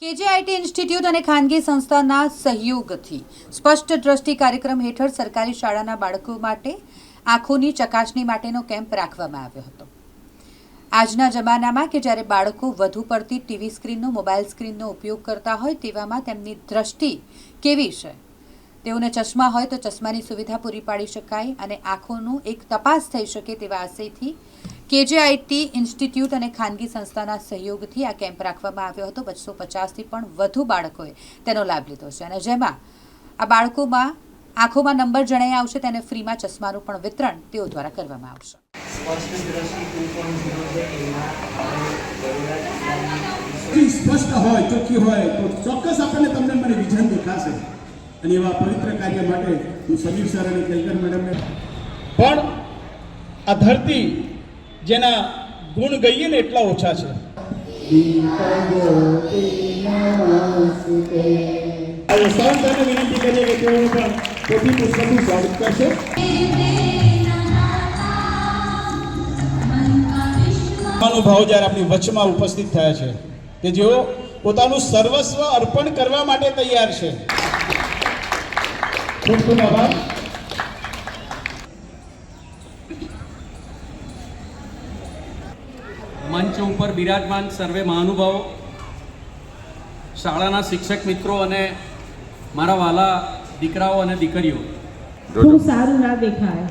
કેજેઆઈટી institute અને ખાનગી સંસ્થાના સહયોગથી સ્પષ્ટ દ્રષ્ટિ કાર્યક્રમ હેઠળ સરકારી શાળાના બાળકો માટે આંખોની ચકાસણી માટેનો કેમ્પ રાખવામાં આવ્યો હતો. આજના જમાનામાં કે જ્યારે બાળકો વધુ પડતી ટીવી સ્ક્રીનનો, મોબાઈલ સ્ક્રીનનો ઉપયોગ કરતા હોય તેવામાં તેમની દ્રષ્ટિ કેવી છે? તેઓને ચશ્મા હોય તો ચશ્માની સુવિધા પૂરી પાડી શકાય અને આંખોનું એક તપાસ થઈ શકે તેવા આશયથી કેજેઆઈટી ઇન્સ્ટિટ્યૂટ અને ખાનગી સંસ્થાના સહયોગથી આ કેમ્પ રાખવામાં આવ્યો હતો. બસો પચાસથી પણ વધુ બાળકોએ તેનો લાભ લીધો છે અને જેમાં આ બાળકોમાં આંખોમાં નંબર જણાઈ આવશે તેને ફ્રીમાં ચશ્માનું પણ વિતરણ તેઓ દ્વારા કરવામાં આવશે. સ્પષ્ટ હોય ચોખ્ખી હોય તો ચોક્કસ આપણને તમને મને વિઝન દેખાશે. અને એવા પવિત્ર કાર્ય માટે હું સજીવ સર અને કેલકર મેડમને પણ આ ધરતી જેના ગુણ ગઈએ ને એટલા ઓછા છે. હવે સૌ તેને વિનંતી કરીએ કે તેઓને પણ પોથી પુસ્તકનું સ્વાગત કરશે મહાનુભાવો જ્યારે આપણી વચમાં ઉપસ્થિત થયા છે કે જેઓ પોતાનું સર્વસ્વ અર્પણ કરવા માટે તૈયાર છે. ખૂબ ખૂબ આભાર. મંચ ઉપર બિરાજમાન સર્વે મહાનુભાવો શાળાના શિક્ષક મિત્રો અને મારા વાલા દીકરાઓ અને દીકરીઓ. થોડું સારું ના દેખાય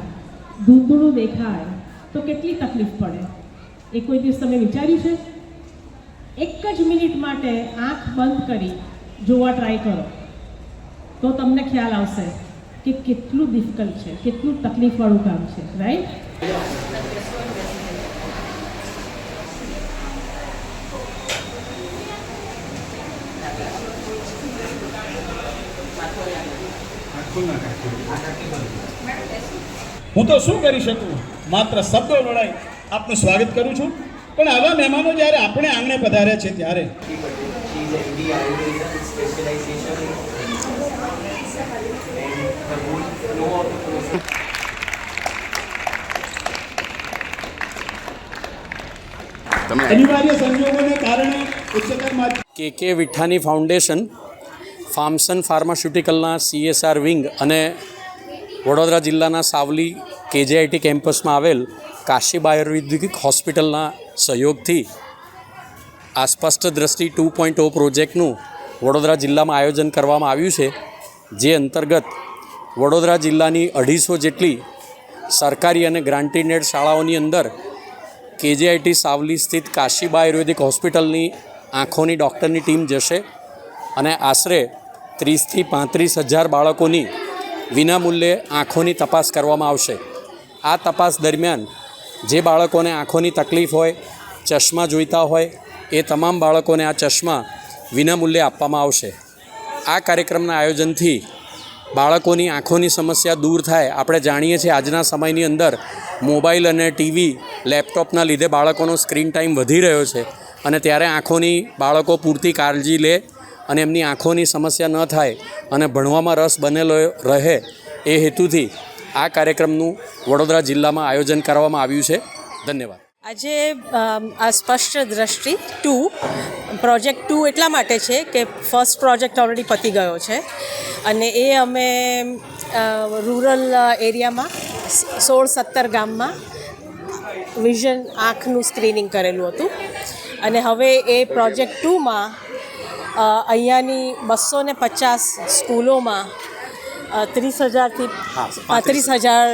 ધૂંધળું દેખાય તો કેટલી તકલીફ પડે? એ કોઈ દિવસ તમે વિચાર્યું છે? એક જ મિનિટ માટે આંખ બંધ કરી જોવા ટ્રાય કરો. તો તમને ખ્યાલ આવશે કે કેટલું ડિફિકલ્ટ છે કેટલું તકલીફવાળું કામ છે રાઈટ હું તો શું કરી શકું? માત્ર શબ્દો લડાઈ આપનું સ્વાગત કરું છું. પણ આવા મહેમાનો જ્યારે આપણે આંગણે પધાર્યા છે ત્યારે? અનિવાર્ય સંજોગોને કારણે ઉચ્ચતર કે કે વિઠ્ઠાની ફાઉન્ડેશન ફાર્મસન ફાર્માસ્યુટિકલના સીએસઆર વિંગ અને વડોદરા જિલ્લાના સાવલી કેજેઆઈટી કેમ્પસમાં આવેલ કાશીબ આયુર્વેદિક હોસ્પિટલના સહયોગથી આ સ્પષ્ટ દ્રષ્ટિ ટુ પોઈન્ટ ઓ પ્રોજેક્ટનું વડોદરા જિલ્લામાં આયોજન કરવામાં આવ્યું છે, જે અંતર્ગત વડોદરા જિલ્લાની અઢીસો જેટલી સરકારી અને ગ્રાન્ટીનેડ શાળાઓની અંદર કેજેઆઈટી સાવલી સ્થિત કાશીબા આયુર્વેદિક હોસ્પિટલની આંખોની ડૉક્ટરની ટીમ જશે અને આશરે ત્રીસથી પાંત્રીસ હજાર બાળકોની વિનામૂલ્યે આંખોની તપાસ કરવામાં આવશે. આ તપાસ દરમિયાન જે બાળકોને આંખોની તકલીફ હોય, ચશ્મા જોઈતા હોય, એ તમામ બાળકોને આ ચશ્મા વિનામૂલ્યે આપવામાં આવશે. આ કાર્યક્રમના આયોજનથી બાળકોની આંખોની સમસ્યા દૂર થાય. આપણે જાણીએ છીએ આજના સમયની અંદર મોબાઈલ અને ટીવી, લેપટોપના લીધે બાળકોનો સ્ક્રીન ટાઈમ વધી રહ્યો છે અને ત્યારે આંખોની બાળકો પૂરતી કાળજી લે અને એમની આંખોની સમસ્યા ન થાય અને ભણવામાં રસ બનેલો રહે એ હેતુથી આ કાર્યક્રમનું વડોદરા જિલ્લામાં આયોજન કરવામાં આવ્યું છે. ધન્યવાદ. આજે આ સ્પષ્ટ દ્રષ્ટિ ટુ, પ્રોજેક્ટ ટુ એટલા માટે છે કે ફર્સ્ટ પ્રોજેક્ટ ઓલરેડી પતી ગયો છે. અને એ અમે રૂરલ એરિયામાં, સોળ સત્તર ગામમાં વિઝન આંખનું સ્ક્રીનિંગ કરેલું હતું. અને હવે એ પ્રોજેક્ટ ટુમાં અહીંયાની બસો ને પચાસ સ્કૂલોમાં ત્રીસ હજારથી પાંત્રીસ. હજાર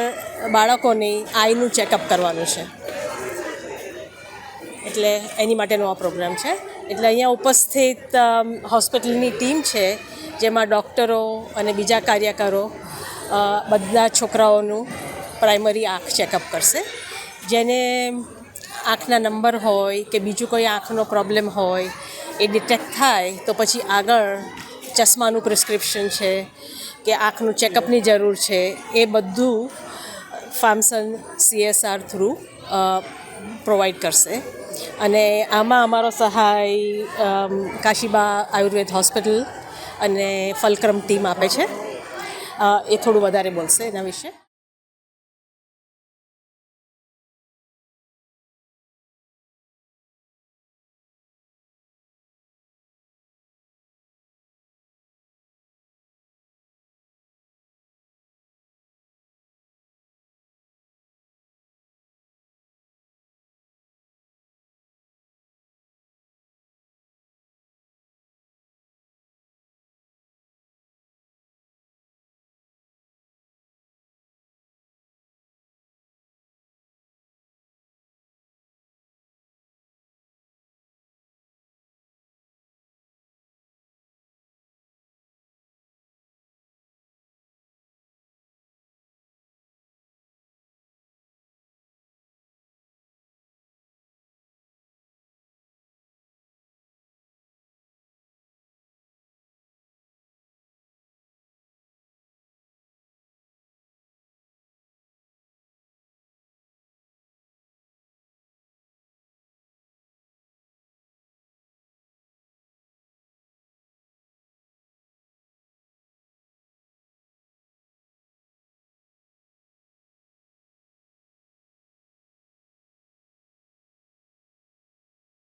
બાળકોની આઈનું ચેકઅપ કરવાનું છે. એટલે એની માટેનો આ પ્રોગ્રામ છે. એટલે અહીંયા ઉપસ્થિત હોસ્પિટલની ટીમ છે જેમાં ડૉક્ટરો અને બીજા કાર્યકરો બધા છોકરાઓનું પ્રાઇમરી આંખ ચેકઅપ કરશે. જેને આંખના નંબર હોય કે બીજું કોઈ આંખનો પ્રોબ્લેમ હોય એ ડિટેક્ટ થાય તો પછી આગળ ચશ્માનું પ્રિસ્ક્રિપ્શન છે કે આંખનું ચેકઅપની જરૂર છે, એ બધું ફાર્મસન સીએસઆર થ્રુ પ્રોવાઈડ કરશે. અને આમાં અમારો સહાય કાશીબા આયુર્વેદ હોસ્પિટલ અને ફલક્રમ ટીમ આપે છે. એ થોડું વધારે બોલશે એના વિશે.